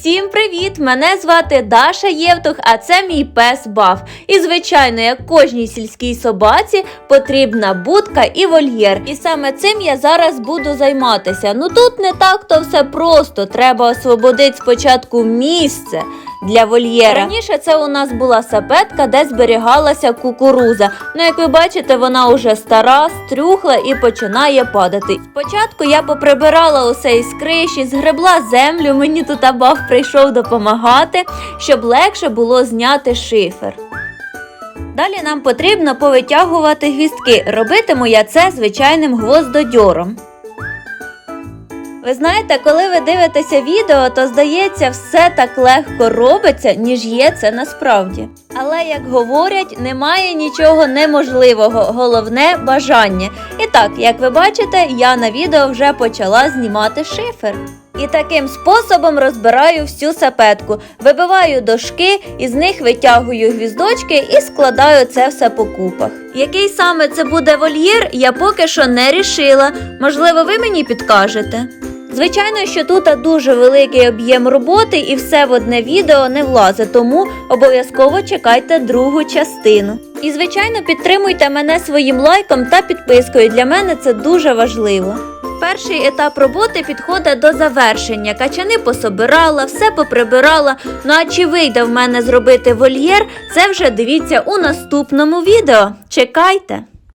Всім привіт! Мене звати Даша Євтух, а це мій пес Баф. І звичайно, як кожній сільській собаці, потрібна будка і вольєр. І саме цим я зараз буду займатися. Ну тут не так то все просто. Треба освободити спочатку місце. Для вольєра. Раніше це у нас була сапетка, де зберігалася кукуруза. Ну, як ви бачите, вона уже стара, стрюхла і починає падати. Спочатку я поприбирала усе із криші, згребла землю, мені тут абав прийшов допомагати, щоб легше було зняти шифер. Далі нам потрібно повитягувати гвіздки. Робитиму я це звичайним гвоздодьором. Ви знаєте, коли ви дивитеся відео, то здається, все так легко робиться, ніж є це насправді. Але як говорять, немає нічого неможливого, головне бажання. І так, як ви бачите, я на відео вже почала знімати шифер. І таким способом розбираю всю сапетку, вибиваю дошки, із них витягую гвіздочки і складаю це все по купах. Який саме це буде вольєр, я поки що не рішила. Можливо, ви мені підкажете. Звичайно, що тут дуже великий об'єм роботи і все в одне відео не влазить, тому обов'язково чекайте другу частину. І, звичайно, підтримуйте мене своїм лайком та підпискою. Для мене це дуже важливо. Перший етап роботи підходить до завершення. Качани пособирала, все поприбирала. Ну а чи вийде в мене зробити вольєр, це вже дивіться у наступному відео. Чекайте!